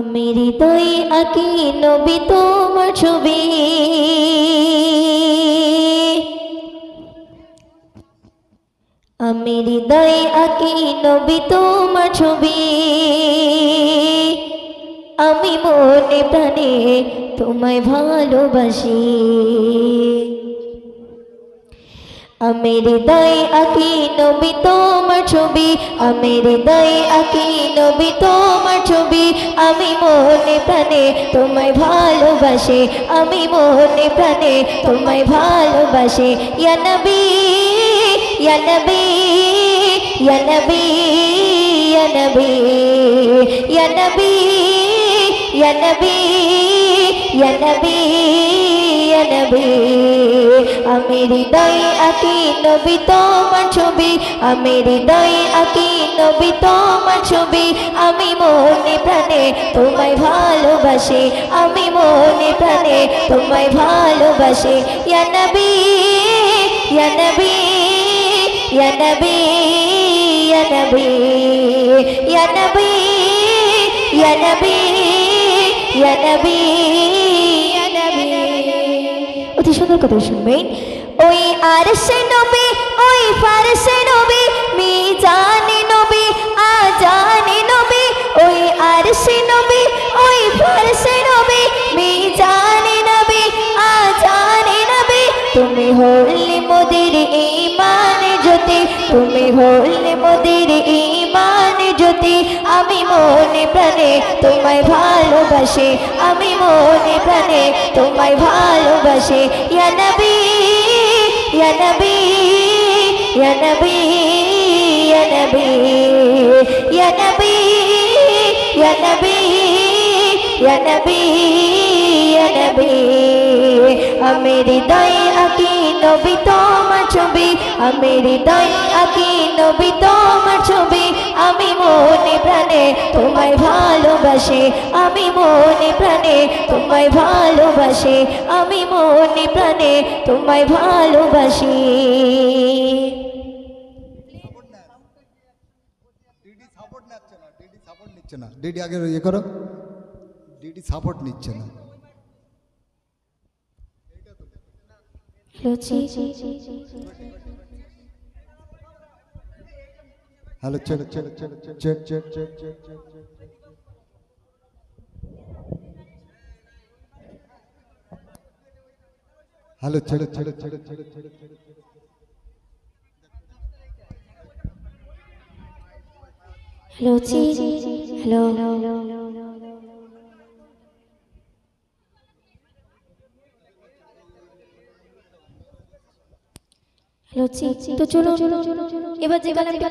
আমি হৃদয়ে আঁকি নবী তোমার ছবি। আমি হৃদয়ে আঁকি নবী তোমার ছবি। আমি মনে প্রাণে তোমায় ভালোবাসি। আমি হৃদয়ে আঁকি নবী তোমার ছবি। আমি হৃদয়ে আঁকি নবী তোমার ছবি। মনে প্রাণে তোমায় ভালোবাসি, আমি মনে প্রাণে তোমায় ভালোবাসি। ইয়া নবী ইয়া নবী ইয়া নবী ইয়া নবী আমি হৃদয়ে আঁকি নবী তোমার ছবি। আমি হৃদয়ে আঁকি নবী তোমার ছবি। আমি মনে প্রাণে তোমায় ভালোবাসি। আমি মনে প্রাণে তোমায় ভালোবাসি। ইয়া নবী ইয়া নবী ইয়া নবী ইয়া নবী ইয়া নবী ইয়া নবী ইয়া নবী। কথা শুনবেন ওই আর সে নবী ওই ফারসে নবী মি জানে নবী আ জানে নবী ওই আর সে নবী ওই ফারসে নবী মি জানে নবী আ জানে নবী তুমি হলে মোদের ইমান জ্যোতি তুমি হলে মোদের ইমান জ্যোতি আমি মনে প্রাণে তোমায় ভালোবাসি আমি মনে প্রাণে তোমায় ভালোবাসি। ইয়া নবী ইয়া নবী ইয়া নবী ইয়া নবী ইয়া নবী ইয়া নবী ইয়া নবী ইয়া নবী। আমি হৃদয়ে আঁকি নবী তোমার ছবি, আমি হৃদয়ে আঁকি নবী তোমার প্রাণে তোমায় ভালোবাসি আমি মনে প্রাণে তোমায় ভালোবাসে আমি মনে প্রাণে তোমায় ভালোবাসি। ডিডি নিচ্ছে না আগে ইয়ে করো। ডিডি সাপোর্ট নিচ্ছে না। Hello check check check check check check check check hello ছেড়ে ছেড়ে ছেড়ে ছেড়ে ছেড়ে ছেড়ে হ্যালো জি হ্যালো হ্যালো জি তো চলো এবার যে গানটা